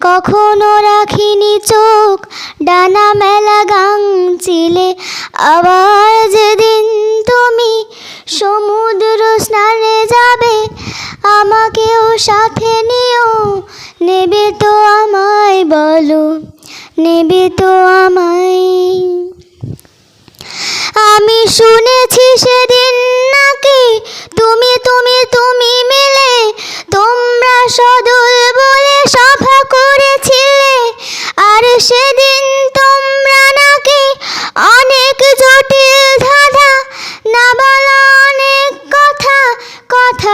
কখনো রাখিনি চোখ, ডানা মেলা গাং চিলে আবার যেদিন তুমি সমুদ্র স্নানে যাবে, আমাকেও সাথে নিও। নেবে তো আমায় বলো, নেবে তো আমায়। আমি শুনেছি সেদিন নাকি তুমি তুমি তুমি মিলে তোমরা সদল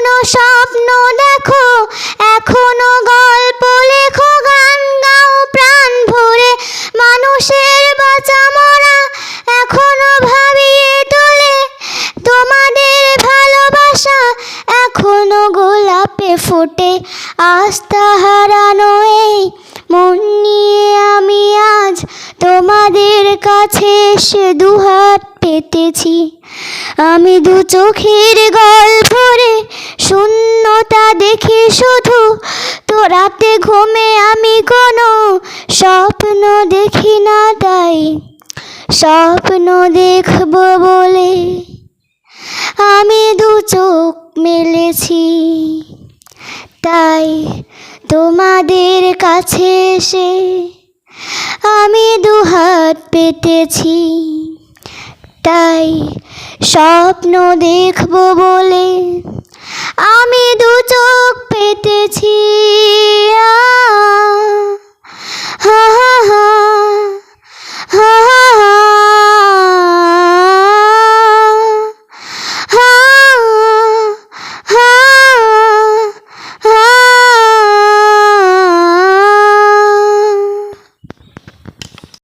এখনও স্বপ্ন দেখো, এখনও গল্প লেখো, গান গাও, প্রাণ ভরে মানুষের বাঁচা মরা এখনও ভাবিয়ে তোলে তোমাদের ভালোবাসা। এখনও গোলাপে ফোটে আস্থা হারানো এই মন নিয়ে আমি আজ তোমাদের কাছে এসে দুহাত পেতেছি। আমি দু চোখের গল ভরে শূন্যতা দেখি শুধু। তো রাতে ঘুমে আমি কোনো স্বপ্ন দেখি না তাই। স্বপ্ন দেখব বলে আমি দু চোখ মেলেছি। তাই তোমাদের কাছে এসে আমি দুহাত পেতেছি। তাই স্বপ্ন দেখব বলে